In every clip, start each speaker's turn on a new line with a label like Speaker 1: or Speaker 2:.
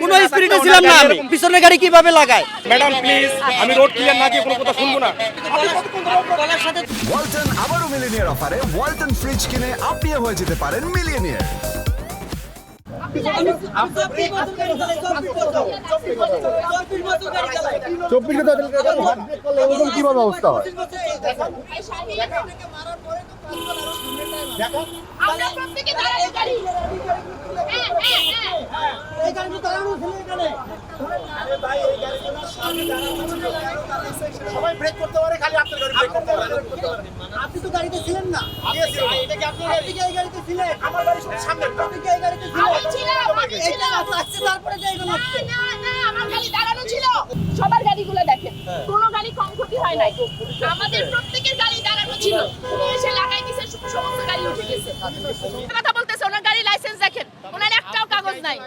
Speaker 1: কোনো স্পিডে ছিলাম না আমি। পিছনের গাড়ি কীভাবে লাগায়?
Speaker 2: ম্যাডাম প্লিজ আমি রোড ক্লিয়ার না দিয়ে কোনো কথা শুনব না।
Speaker 3: ওয়ালটন আবারও মিলিনিয়ার অফারে ওয়ালটন ফ্রিজ কিনে আপনিও হয়ে যেতে পারেন মিলিয়নিয়ার
Speaker 4: চব্বিশ কীভাবে অবস্থা হয়?
Speaker 5: আমরা হ্যাঁ হ্যাঁ হ্যাঁ।
Speaker 2: সবাই ব্রেক করতে পারে খালি আপনার গাড়ি ব্রেক করতে পারে।
Speaker 4: আপনি তো গাড়িতে ছিলেন না।
Speaker 2: এটা কি আপনার গাড়ি?
Speaker 4: এই গাড়িতে ছিলেন?
Speaker 2: আমার গাড়ি শুধু
Speaker 4: আপনি কি এই গাড়িতে
Speaker 5: আমি ছিলাম আমি ছিলাম।
Speaker 4: লাগছে তারপরে যে এগুলো
Speaker 5: না না আমার গাড়ি দাঁড়ানো ছিল। সবার গাড়িগুলো দেখেন। কোনো গাড়ি কম ক্ষতি হয় নাই। আমাদের প্রত্যেকের গাড়ি দাঁড়ানো ছিল। কথা বলতেছে ওনার গাড়ি লাইসেন্স দেখেন। ওনার একটাও কাগজ নাই।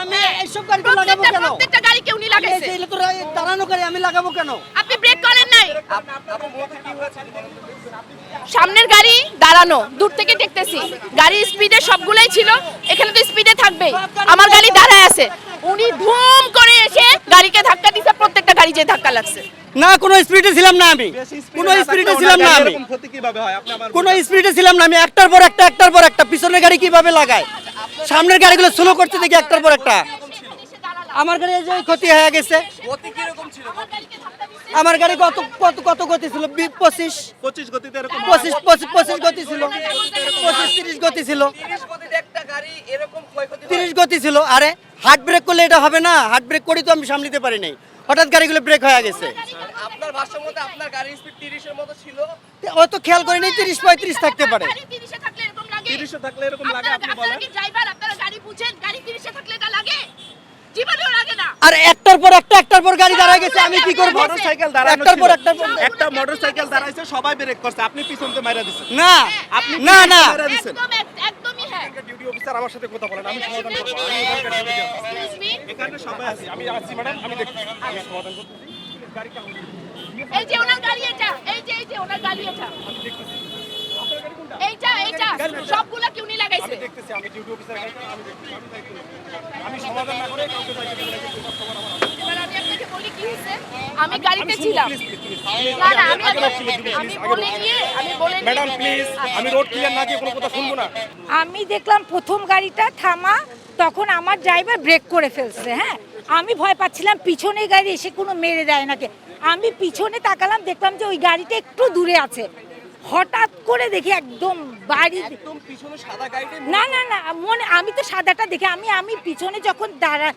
Speaker 4: আমি এইসব গাড়িতে লাগাবো কেন?
Speaker 5: প্রত্যেকটা গাড়িকে উনি লাগাইছে।
Speaker 4: এগুলো তো দাঁড়ানো গাড়ি আমি লাগাবো কেন?
Speaker 5: আপনি ব্রেক করেন নাই। সামনের গাড়ি দাঁড়ানো দূর থেকে দেখতেছি। গাড়ি স্পিডে সবগুলাই ছিল এখানে তো স্পিডে থাকবেই। আমার গাড়ি দাঁড়ায় আছে। উনি ধুম করে এসে গাড়িকে ধাক্কা দিছে প্রত্যেকটা গাড়ি যে ধাক্কা লাগছে।
Speaker 1: না কোনো স্পিডে ছিলাম না আমি। কোনো স্পিডে ছিলাম না আমি।
Speaker 2: ক্ষতি কীভাবে হয়? আপনি আমার
Speaker 1: কোনো স্পিডে ছিলাম না আমি। একটার পর একটা একটার পর একটা। পিছনের গাড়ি কীভাবে লাগায়? সামনের গাড়িগুলো স্লো করতে দেখি একটার পর একটা। আমার গাড়ি যে ক্ষতি হয়ে গেছে। আমার গাড়ি কত কত কত গতি ছিল? পঁচিশ।
Speaker 2: পঁচিশ গতিতে এরকম
Speaker 1: পঁচিশ পঁচিশ পঁচিশ গতি ছিল। পঁচিশ তিরিশ গতি ছিল। তিরিশ গতি ছিল। আরে হার্ট ব্রেক করলে এটা হবে না। হার্ট ব্রেক করি তো আমি সামলিতে পারি নাই। হঠাৎ গাড়িগুলো ব্রেক হয়ে গেছে।
Speaker 6: আপনার ভাষ্য মতে আপনার গাড়ির স্পিড 30 এর মতো ছিল।
Speaker 1: ও তো খেয়াল করিনি তিরিশ পঁয়ত্রিশ থাকতে পারে।
Speaker 5: 30 এ থাকলে এরকম লাগে?
Speaker 2: 30 এ থাকলে এরকম লাগে আপনি বলেন।
Speaker 5: কি ড্রাইভার আপনারা গাড়ি বুঝেন গাড়ি 30 এ থাকলে এটা লাগে? জীবনেও লাগে না।
Speaker 1: আর একটার পর একটা একটার পর গাড়ি দাঁড়ায় গেছে আমি কি করব?
Speaker 2: মোটরসাইকেল দাঁড়ানো
Speaker 1: একটার পর পর
Speaker 2: একটা মোটরসাইকেল দাঁড়াইছে সবাই ব্রেক করছে আপনি পিছনতে মাইরা দিছেন।
Speaker 1: না।
Speaker 2: আপনি
Speaker 1: না না।
Speaker 5: একদম এক-
Speaker 2: ডিউটি অফিসার আমার সাথে কথা বলেন আমি সমাধান করব। আমি এখানকার duty officer। এখানে সবাই আছি আমি আছি ম্যাডাম আমি দেখছি। আমি সমাধান করতেছি। গাড়ি কেমন?
Speaker 5: এই যে ওনার গাড়ি এটা এই যে এই যে ওনার গাড়ি এটা। এইটা এইটা। সবগুলা কি উনি লাগাইছে?
Speaker 2: আমি দেখতেছি আমি ডিউটি অফিসার আমি দেখতেছি। আমি দায়িত্ব নিচ্ছি। আমি সমাধান না করে কাউকে দায়িত্ব দিলে কিন্তু customer আমার হবে।
Speaker 5: এবার আমি আপনাকে বলি কি হয়েছে আমি গাড়িতে ছিলাম। না না আমি আমি বলে। গিয়ে আমি বলে
Speaker 2: ম্যাডাম প্লিজ আমি রোড ক্লিয়ার না দিয়ে কোনো কথা শুনব না।
Speaker 7: আমি দেখলাম প্রথম গাড়িটা থামা তখন আমার ড্রাইভার ব্রেক করে ফেলছে হ্যাঁ? আমি ভয় পাচ্ছিলাম পিছনে গাড়ি এসে কোনো মেরে দেয় নাকি? আমি পিছনে তাকালাম দেখলাম যে ওই গাড়িটা একটু দূরে আছে। হঠাৎ করে দেখি একদম বাড়ি না না না মনে আমি তো সাদাটা দেখে আমি আমি পিছনে যখন দাঁড়া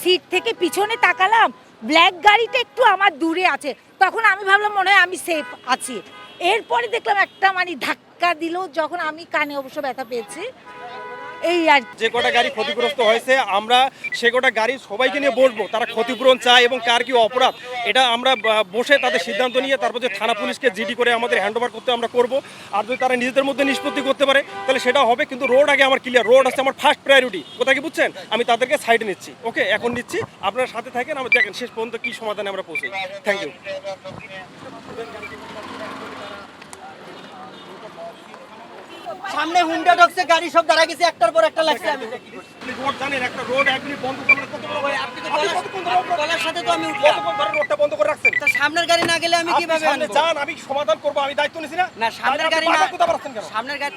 Speaker 7: সিট থেকে পিছনে তাকালাম ব্ল্যাক গাড়িটা একটু আমার দূরে আছে। তখন আমি ভাবলাম মনে হয় আমি সেফ আছি। এরপরে দেখলাম একটা মানে ধাক্কা দিল যখন আমি কানে অবশ্য ব্যথা পেয়েছি। এই আর
Speaker 2: যে কটা গাড়ি ক্ষতিগ্রস্ত হয়েছে, আমরা সে কটা গাড়ি সবাইকে নিয়ে বসবো। তারা ক্ষতিপূরণ চায় এবং কার কি অপরাধ, এটা আমরা বসে তাদের সিদ্ধান্ত নিয়ে তারপর যে থানা পুলিশকে জিডি করে আমাদের হ্যান্ড ওভার করতে আমরা করব। আর যদি তারা নিজেদের মধ্যে নিষ্পত্তি করতে পারে, তাহলে সেটা হবে, কিন্তু রোড আগে আমার ক্লিয়ার রোড আছে আমার ফার্স্ট প্রায়োরিটি কোথায় কি বুঝছেন? আমি তাদেরকে সাইডে নিচ্ছি। ওকে এখন নিচ্ছি। আপনারা সাথে থাকেন, আমরা দেখেন শেষ পর্যন্ত কি সমাধানে আমরা পৌঁছাই থ্যাংক ইউ
Speaker 1: সামনে হুন্ডা ঢকছে গাড়ি সব দাঁড়া গেছে একটার পর একটা লাগছে আমি।
Speaker 2: রোড জানেন একটা রোড এক মিনিট বন্ধ করলে কত বড় হয়? আপনি তো
Speaker 1: গলার সাথে তো আমি উঠলাম।
Speaker 2: কতক্ষণ ধরে রোডটা বন্ধ করে রাখছেন?
Speaker 1: তা সামনের গাড়ি না গেলে আমি কীভাবে
Speaker 2: সামনে
Speaker 1: জান
Speaker 2: যান আমি সমাধান করব আমি দায়িত্ব নিছি না।
Speaker 1: না সামনের গাড়ি না
Speaker 2: বারবার কোথাও পারছেন কেন?
Speaker 1: সামনের গাড়ি